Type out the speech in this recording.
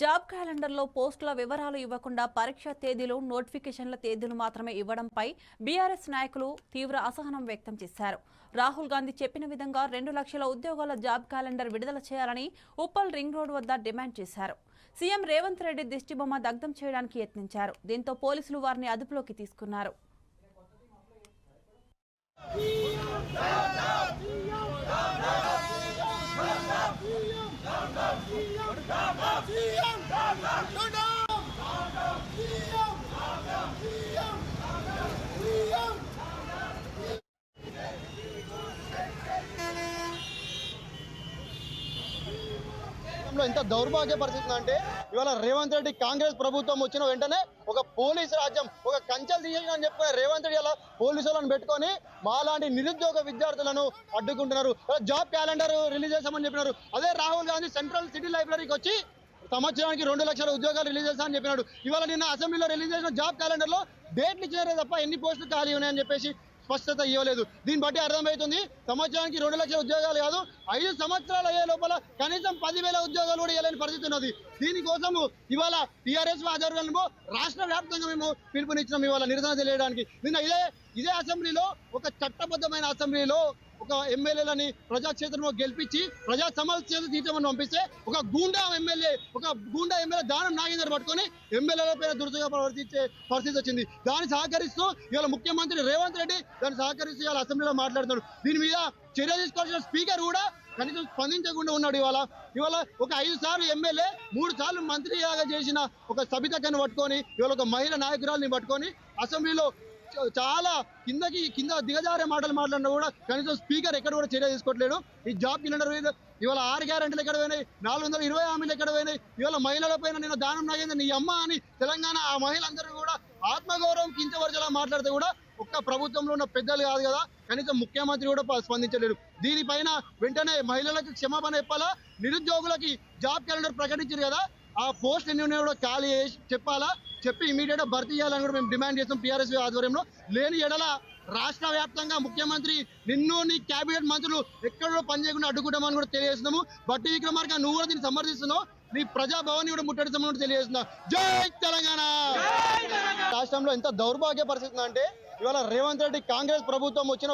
Job క్యాలెండర్లో పోస్టుల వివరాలు ఇవ్వకుండా పరీక్ష తేదీలు నోటిఫికేషన్ల తేదీలు మాత్రమే ఇవ్వడంపై బీఆర్ఎస్ నాయకులు తీవ్ర అసహనం వ్యక్తం చేశారు. రాహుల్ గాంధీ చెప్పిన విధంగా రెండు లక్షల ఉద్యోగాల జాబ్ క్యాలెండర్ విడుదల చేయాలని ఉప్పల్ రింగ్ రోడ్ వద్ద డిమాండ్ చేశారు. సీఎం రేవంత్ రెడ్డి దిష్టిబొమ్మ దగ్ధం చేయడానికి యత్నించారు. దీంతో పోలీసులు వారిని అదుపులోకి తీసుకున్నారు. ఎంత దౌర్భాగ్య పరిస్థితి అంటే ఇవాళ రేవంత్ రెడ్డి కాంగ్రెస్ ప్రభుత్వం వచ్చిన వెంటనే ఒక పోలీస్ రాజ్యం ఒక కంచె తీసేసిన అని చెప్పిన రేవంత్ రెడ్డి అలా పోలీసులను పెట్టుకొని మాలాంటి నిరుద్యోగ విద్యార్థులను అడ్డుకుంటున్నారు. జాబ్ క్యాలెండర్ రిలీజ్ చేశామని చెప్పినారు. అదే రాహుల్ గాంధీ సెంట్రల్ సిటీ లైబ్రరీకి వచ్చి సంవత్సరానికి రెండు లక్షల ఉద్యోగాలు రిలీజ్ చేస్తామని చెప్పినాడు. ఇవాళ నిన్న అసెంబ్లీలో రిలీజ్ చేసిన జాబ్ క్యాలెండర్లో డేట్లు చేరే తప్ప ఎన్ని పోస్టులు ఖాళీ ఉన్నాయని చెప్పేసి స్పష్టత ఇవ్వలేదు. దీన్ని బట్టి అర్థమవుతుంది సంవత్సరానికి రెండు లక్షల ఉద్యోగాలు కాదు ఐదు సంవత్సరాలు అయ్యే లోపల కనీసం పదివేల ఉద్యోగాలు కూడా ఇవ్వలేని పరిస్థితి ఉన్నది. దీనికోసము ఇవాళ టీఆర్ఎస్ ఆధ్వర్యంలో రాష్ట్ర వ్యాప్తంగా మేము పిలుపునిచ్చినాం ఇవాళ నిరసన తెలియడానికి. నిన్న ఇదే ఇదే అసెంబ్లీలో ఒక చట్టబద్ధమైన అసెంబ్లీలో ఒక ఎమ్మెల్యేలని ప్రజాక్షేత్రంలో గెలిపించి ప్రజా సమస్యలు తీర్చమని పంపిస్తే ఒక గూండా ఎమ్మెల్యే ఒక గూండా ఎమ్మెల్యే దానం నాగేందర్ పట్టుకొని ఎమ్మెల్యేల పేరు దురుసుగా ప్రవర్తించే పరిస్థితి వచ్చింది. దాన్ని సహకరిస్తూ ఇవాళ ముఖ్యమంత్రి రేవంత్ రెడ్డి దాన్ని సహకరిస్తూ ఇవాళ అసెంబ్లీలో మాట్లాడుతున్నాడు. దీని మీద చర్య తీసుకోవాల్సిన స్పీకర్ కూడా కనీసం స్పందించకుండా ఉన్నాడు ఇవాళ. ఇవాళ ఒక ఐదు సార్లు ఎమ్మెల్యే మూడు సార్లు మంత్రిగా చేసిన ఒక సబితకని పట్టుకొని ఇవాళ ఒక మహిళ నాయకురాలని పట్టుకొని అసెంబ్లీలో చాలా కిందకి కింద దిగజారే మాటలు మాట్లాడినా కూడా కనీసం స్పీకర్ ఎక్కడ కూడా చర్య తీసుకోవట్లేదు. ఈ జాబ్ సిలిండర్ మీద ఇవాళ ఆరు గ్యారెంటీలు ఎక్కడ పోయినాయి? నాలుగు వందల ఇరవై హామీలు ఎక్కడ పోయినాయి? ఇవాళ మహిళల పైన నేను దానం నాగేంద్ర నీ అమ్మ అని తెలంగాణ ఆ మహిళలందరూ కూడా ఆత్మగౌరవం కించవరచలా మాట్లాడితే కూడా ఒక్క ప్రభుత్వంలో ఉన్న పెద్దలు కాదు కదా. కనీసం ముఖ్యమంత్రి కూడా స్పందించలేరు దీనిపైన వెంటనే మహిళలకు క్షమాపణ చెప్పాలా? నిరుద్యోగులకి జాబ్ క్యాలెండర్ ప్రకటించారు కదా. ఆ పోస్ట్ ఎన్ని ఉన్నాయో కూడా ఖాళీ చేసి చెప్పాలా? చెప్పి ఇమీడియట్గా భర్తీ చేయాలని కూడా మేము డిమాండ్ చేస్తాం టీఆర్ఎస్ ఆధ్వర్యంలో. లేని ఎడల రాష్ట్ర వ్యాప్తంగా ముఖ్యమంత్రి నిన్ను నీ కేబినెట్ మంత్రులు ఎక్కడో పని చేయకుండా అడ్డుకుంటామని కూడా తెలియజేస్తున్నాము. బట్టి విక్రమార్క నువ్వు కూడా దీన్ని సమర్థిస్తున్నావు. నీ ప్రజాభవన్ కూడా ముట్టడిస్తామని కూడా తెలియజేస్తున్నావు జై తెలంగాణ! రాష్ట్రంలో ఎంత దౌర్భాగ్య పరిస్థితి అంటే ఇవాళ రేవంత్ రెడ్డి కాంగ్రెస్ ప్రభుత్వం వచ్చిన